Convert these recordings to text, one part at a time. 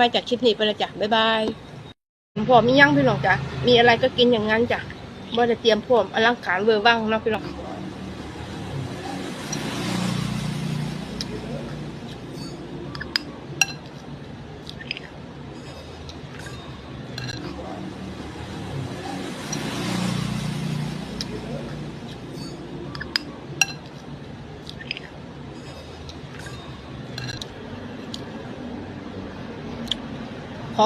มาจากคลิปนี้ไปละจ้ะบ๊ายบายพร้อมมียั่งพี่น้องจ้ะมีอะไรก็กินอย่างนั้นจ้ะบ่ได้เตรียมพร้อมอลังการเวอร์ว่างเนาะพี่น้อง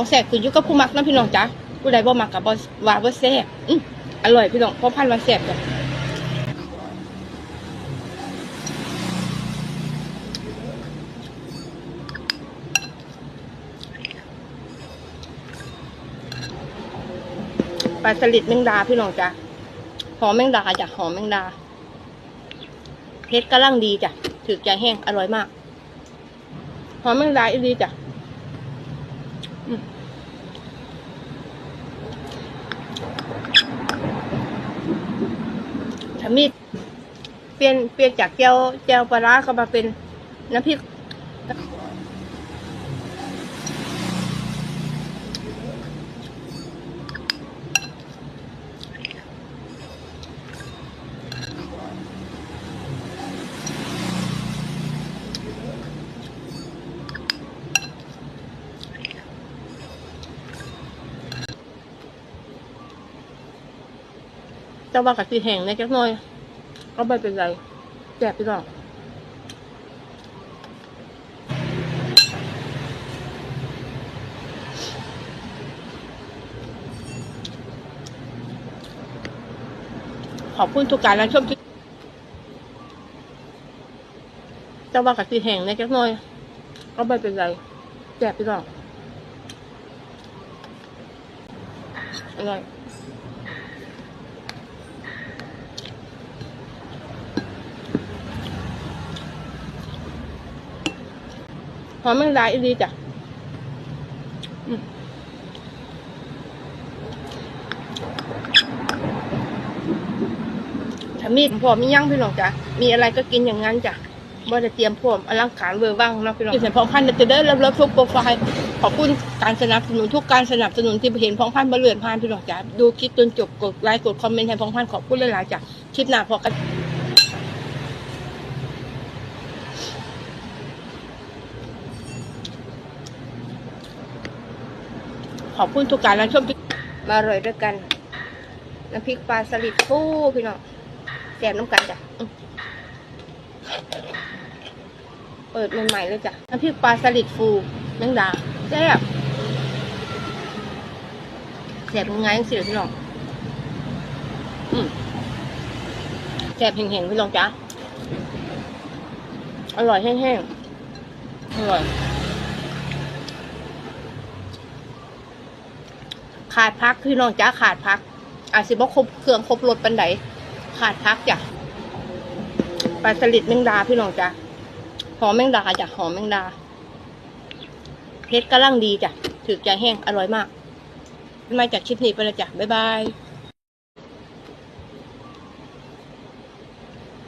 ของแสบคืออยู่กับผู้มักนะพี่น้องจ้ะผู้ใดบ่มักกับบ่ว่าบ่แซ่บอืออร่อยพี่น้องเพราะพันว่าแซ่บจ้ะปลาสลิดแมงดาพี่น้องจ้ะหอมแมงดาจ้ะหอมแมงดาเผ็ดกำลังดีจ้ะถือใจแห้งอร่อยมาก หอมแมงดาอีดีจ้ะ ทำมีดเปลี่ยนเปลี่ยนจากแก้วแก้วปลาร้าก็มาเป็นน้ำพริก แต่ว่ากะทิแห้งในจักหน่อยก็ไม่เป็นไรแจกไปก่อนขอบคุณทุกการรับชมที่แต่ว่ากะทิแห้งในจักหน่อยก็ไม่เป็นไรแจกไปก่อนอร่อย อมแมงดาอีดีจ้ะอืมถ้ามีพอมมียั่งพี่น้องจ้ะมีอะไรก็กินอย่างนั้นจ้ะบ่ได้เตรียมพร้อมอลังการเวอร์วังเนาะพี่น้องที่เห็นพ้อมพันธุ์จะได้รับรับทุกโปรไฟล์ขอบคุณการสนับสนุนทุกการสนับสนุนที่เห็นพ้อมพันธุ์บเลือนพานพี่น้องจ้ะดูคลิปจนจบกดไลค์กดคอมเมนต์ให้พ้อมพันธุ์ขอบคุณหลายๆจ้ะคลิปหน้าพอกัน ขอบคุณทุกการรับชมที่มาอร่อยด้วยกันน้ำพริกปลาสลิดฟูพี่น้องแจกน้ำกันจ้ะเปิดใหม่ๆเลยจ้ะน้ำพริกปลาสลิดฟูแมงดาแซ่บแซ่บยังไงสิพี่น้องอืมแซ่บแห้งๆพี่น้องจ้ะอร่อยแห้งๆอร่อย ขาดพักพี่น้องจ้าขาดพัก อาจสิบ่ครบเครื่องครบรถปันไดขาดพักจ้ะปลาสลิดแมงดาพี่น้องจ้าหอมแมงดาจ้ะหอมแมงดาเผ็ดกำลังดีจ้ะถือใจแห้งอร่อยมาก มาจากคลิปนี้ไปและจ้ะบ๊ายบาย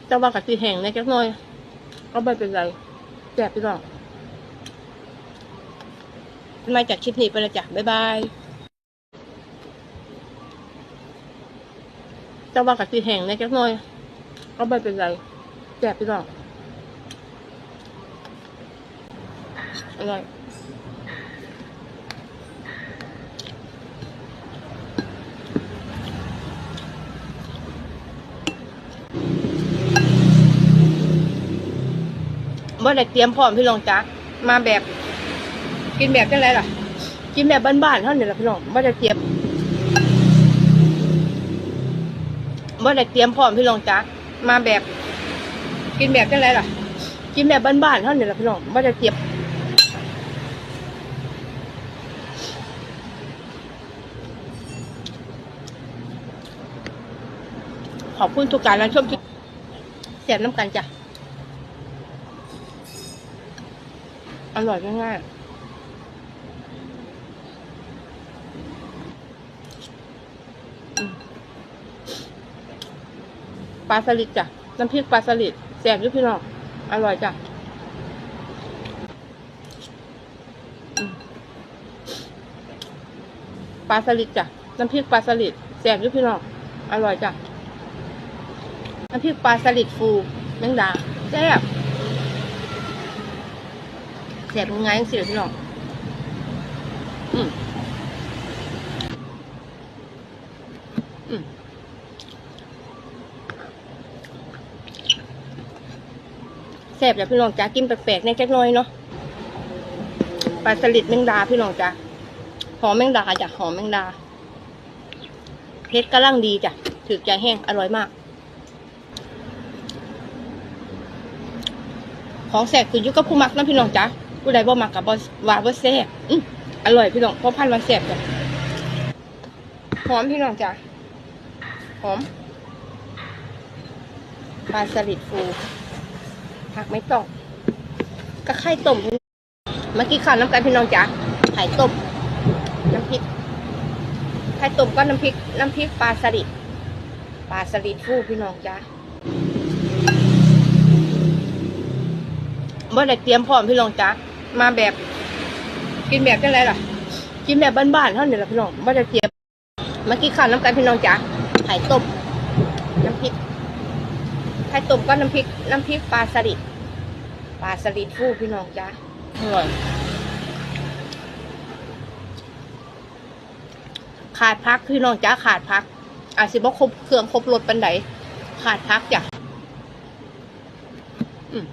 แต่ว่ากะทิแห้งในจักหน่อย ก็ไม่เป็นไรแจกไปก่อนมาจากคลิปนี้ไปและจ้ะบ๊ายบาย แต่ว่ากะทิแห้งในจักหน่อยก็ไม่เป็นไรแจกไปก่อนอร่อยบ่ได้เตรียมพร้อมพี่รองจ้ามาแบบ กินแบบจังไรล่ะ กินแบบบ้านๆเท่านี้แหละพี่น้องบ่ได้เตรียม บ่ได้เตรียมพร้อมพี่รองจ้ามาแบบ กินแบบจังไรล่ะ กินแบบบ้านๆเท่านี้แหละพี่น้องบ่ได้เตรียมขอบคุณทุกการรับชมที่แสบน้ำกันจ้ะ อร่อยง่ายๆ ปลาสลิดจ้ะน้ำพริกปลาสลิดแซ่บยุพี่น้องอร่อยจ้ะปลาสลิดจ้ะน้ำพริกปลาสลิดแซ่บยุพี่น้องอร่อยจ้ะน้ำพริกปลาสลิดฟูแมงดาแซ่บแซ่บยังไงสิพี่น้องอืม แซ่บจ้ะพี่น้องจ้ากินแปลกๆในแค่น้อยเนาะปลาสลิดแมงดาพี่น้องจ้ะหอมแมงดาจ้ะหอมแมงดาเพชรกำลังดีจ้ะถือใจแห้งอร่อยมาก ของแสกคือยุกับผู้มักนะพี่น้องจ้ะผู้ใดบ่มักกับบว่าบ่แซ่บอื้ออร่อยพี่น้องเพราะพันธุ์มันแซ่บจ้ะหอมพี่น้องจ้ะหอมปลาสลิดฟู ผักไม่ต้องก็ไข่ต้มเมื่อกี้ข้าวน้ำกันพี่น้องจ้ะไข่ต้มน้ำพริกไข่ต้มก็น้ำพริกน้ำพริกปลาสลิดปลาสลิดฟูพี่น้องจ้ะบ่ได้เตรียมพร้อมพี่น้องจ้ะมาแบบ กินแบบจังไรล่ะกินแบบบ้านๆเท่านี้แหละพี่น้องบ่ได้เตรียมเมื่อกี้ข้าวน้ำกันพี่น้องจ้ะไข่ต้มน้ำพริก ไข่ต้มก็น้ำพริกน้ำพริกปลาสลิดปลาสลิดฟูพี่น้องจ้ะอร่อยขาดพักพี่น้องจ้ะขาดพัก อาจสิบ่ครบเครื่องครบรสปันไดขาดพักจ้ะอืม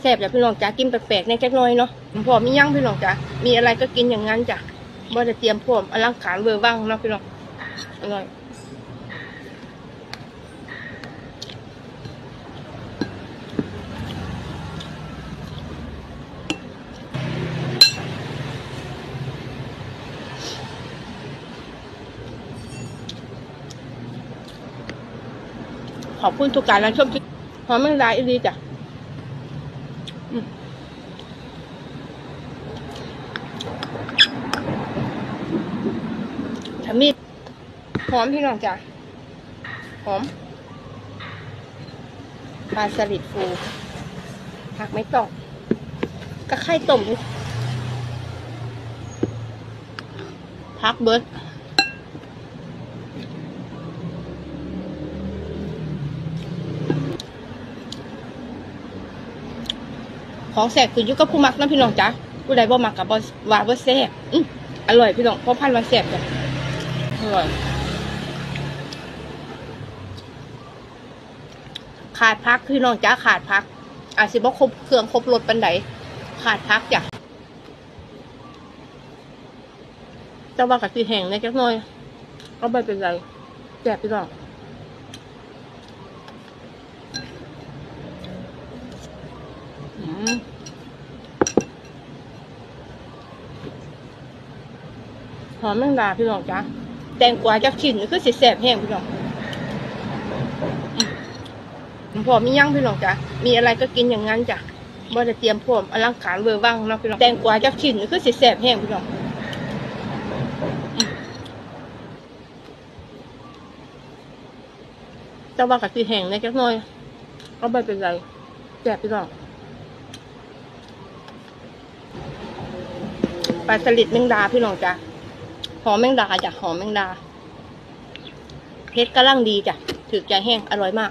แซ่บจ้ะพี่น้องจ้ากินแปลกๆในแค่น้อยเนาะพอมียั่งพี่น้องจ้ามีอะไรก็กินอย่างนั้นจ้ะบ่ได้เตรียมพร้อมอลังการเวอร์วังเนาะพี่น้อง อร่อยขอบคุณทุกการรับชมที่หอมแมงดาอีดีจ้ะขมิ้น หอมพี่น้องจ้ะหอมปลาสลิดฟูผักไม่ต้องก็ไข่ต้มพักเบิร์ดของแสกคืออยุกับผู้มักนะพี่น้องจ้ะผู้ใดบ่มักกับบว่าบ่แซ่บอื้อร่อยพี่น้องเพราะพันธุ์มันแซ่บจ้ะอร่อย ขาดพักพี่น้องจ้าขาดพัก อาจสิบ่ครบเครื่องครบรสปันไดขาดพักจ้ะแต่ว่ากะทิแห้งในจักหน่อยเอาไปเป็นไรแจกพี่น้องหอมแมงดาพี่น้องจ้าแตงกวาจากชิ้นนี่คือสิแสบแห้งพี่น้อง พอมียั่งพี่น้องจ้ะมีอะไรก็กินอย่างนั้นจ้ะบ่ได้เตรียมพร้อมอลังการเวอร์วังเนาะพี่น้องแตงกวาจากชิ้นคือสิแสบแห้งพี่น้องอืมแต่ว่ากะทิแห้งในจักหน่อยเอาไปเป็นไรแจกพี่น้องปลาสลิดแมงดาพี่น้องจ้ะหอมแมงดาจ้ะหอมแมงดาเพชรกำลังดีจ้ะถือใจแห้งอร่อยมาก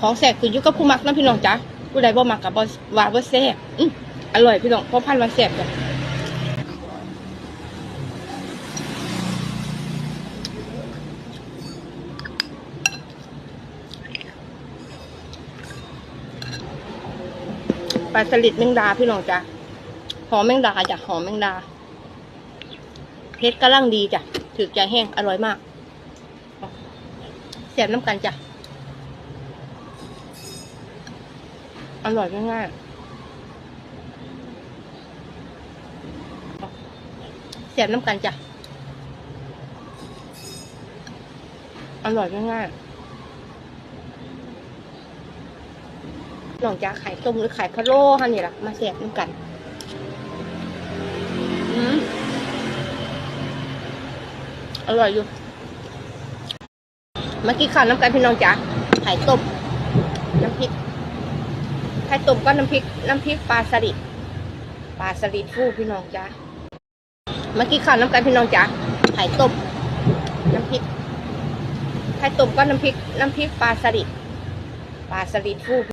ของแสกคืออยุกับผู้มักนะพี่น้องจ้ะผู้ใดบ่มักกับบว่าบ่แซ่บอื้ออร่อยพี่น้องเพราะพันธุ์มันแซ่บจ้ะปลาสลิดแมงดาพี่น้องจ้ะหอมแมงดาจ้ะหอมแมงดาเพชรกำลังดีจ้ะถือใจแห้งอร่อยมากแสบน้ำกันจ้ะ อร่อยง่ายๆแสบน้ำกันจ้ะ อร่อยง่ายๆลองจ้าไข่ต้มหรือไข่พะโล้ฮะนี่ล่ะ มาแสบน้ำกันอร่อยอยู่เมื่อกี้ข้าวน้ำกันพี่น้องจ๋าไข่ต้ม ไข่ต้มก็น้ำพริกน้ำพริกปลาสลิดปลาสลิดฟูพี่น้องจ้าเมื่อกี้ข้าวน้ำกันพี่น้องจ้าไข่ต้มน้ำพริกไข่ต้มก็น้ำพริกน้ำพริกปลาสลิดปลาสลิดฟู